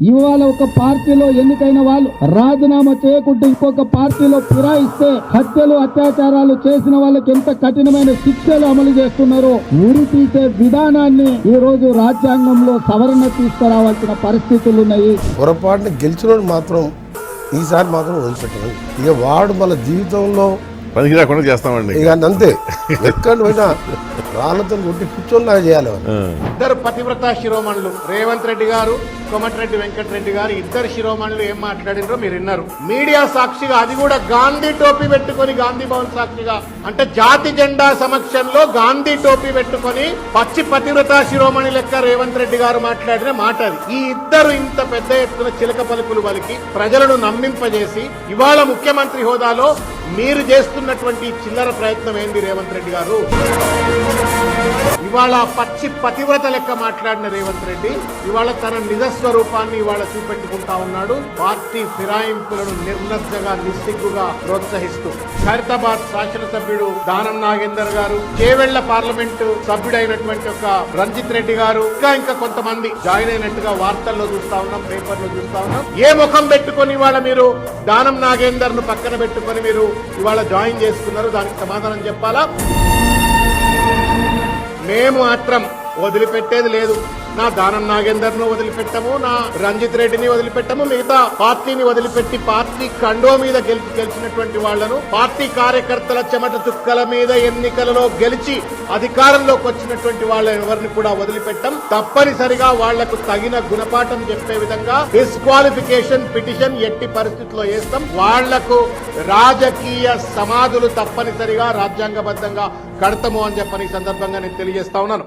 ఇవాళ ఒక పార్టీలో ఎన్నికైన వాళ్ళు రాజీనామా చేయకుండా ఇంకొక పార్టీలో ఫిరాయిస్తే హత్యలు అత్యాచారాలు చేసిన వాళ్ళకి ఎంత కఠినమైన శిక్షలు అమలు చేస్తున్నారో ఉరి తీసే విధానాన్ని ఈ రోజు రాజ్యాంగంలో సవరణ తీసుకురావాల్సిన పరిస్థితులు ఉన్నాయి. పొరపాటున గెలిచిన మాత్రం ఈసారి మాత్రం వదిలిపెట్టడం ఇక వాడు మన జీవితంలో పనికి రాకుండా చేస్తామండి ఇక. అంతే. ఎక్కడ పోయినా రాళ్ళతో కొట్టి కూర్చొని చేయాలి. ఇద్దరు పతివ్రత శిరోమణులు. రేవంత్ రెడ్డి గారు కోమటిరెడ్డి వెంకటరెడ్డి గారు ఇద్దరు శిరోమణులు ఏం మాట్లాడినరో మీరు విన్నారు. మీడియా సాక్షిగా అది కూడా గాంధీ టోపీ పెట్టుకొని గాంధీ భవన్ సాక్షిగా. అంటే జాతి జెండా సమక్షంలో గాంధీ టోపీ పెట్టుకొని పచ్చి పతివ్రత శిరోమణి లెక్క రేవంత్ రెడ్డి గారు మాట్లాడిన మాట అది. ఈ ఇద్దరు ఇంత పెద్ద ఎత్తున చిలక పలుకులు పలికి ప్రజలను నమ్మింపజేసి ఇవాళ ముఖ్యమంత్రి హోదాలో మీరు చేస్తున్నటువంటి చిల్లర ప్రయత్నం ఏంది రేవంత్ రెడ్డి గారు? ఇవాళ పచ్చి పతివ్రత లెక్క మాట్లాడిన రేవంత్ రెడ్డి ఇవాళ తన నిజ స్వరూపాన్ని ఇవాళ చూపెట్టుకుంటా ఉన్నాడు. పార్టీ ఫిరాయింపులను నిర్లజ్జగా నిస్సిగ్గుగా ప్రోత్సహిస్తూ ఖైరతాబాద్ శాసనసభ్యుడు దానం నాగేందర్ గారు కేవెళ్ళ పార్లమెంటు సభ్యుడైనటువంటి ఒక రంజిత్ రెడ్డి గారు ఇంకా ఇంకా కొంతమంది జాయిన్ అయినట్టుగా వార్తల్లో చూస్తా ఉన్నాం పేపర్లో చూస్తా ఉన్నాం. ఏ ముఖం పెట్టుకొని ఇవాళ మీరు దానం నాగేందర్ను పక్కన పెట్టుకొని మీరు ఇవాళ జాయిన్ చేసుకున్నారు దానికి సమాధానం చెప్పాలా? మేము మాత్రం వదిలిపెట్టేది లేదు. నా దానం నాగేందర్ను వదిలిపెట్టము నా రంజిత్ రెడ్డిని వదిలిపెట్టము మిగతా పార్టీని వదిలిపెట్టి పార్టీ కండో మీద గెలిచి గెలిచినటువంటి వాళ్ళను పార్టీ కార్యకర్తల చెమట చుక్కల మీద ఎన్నికలలో గెలిచి అధికారంలోకి వచ్చినటువంటి వాళ్ళ ఎవరిని కూడా వదిలిపెట్టం. తప్పనిసరిగా వాళ్ళకు తగిన గుణపాఠం చెప్పే విధంగా డిస్క్వాలిఫికేషన్ పిటిషన్ ఎట్టి పరిస్థితుల్లో వేస్తాం. వాళ్ళకు రాజకీయ సమాధులు తప్పనిసరిగా రాజ్యాంగబద్ధంగా కడతాము అని చెప్పని సందర్భంగా నేను తెలియజేస్తా ఉన్నాను.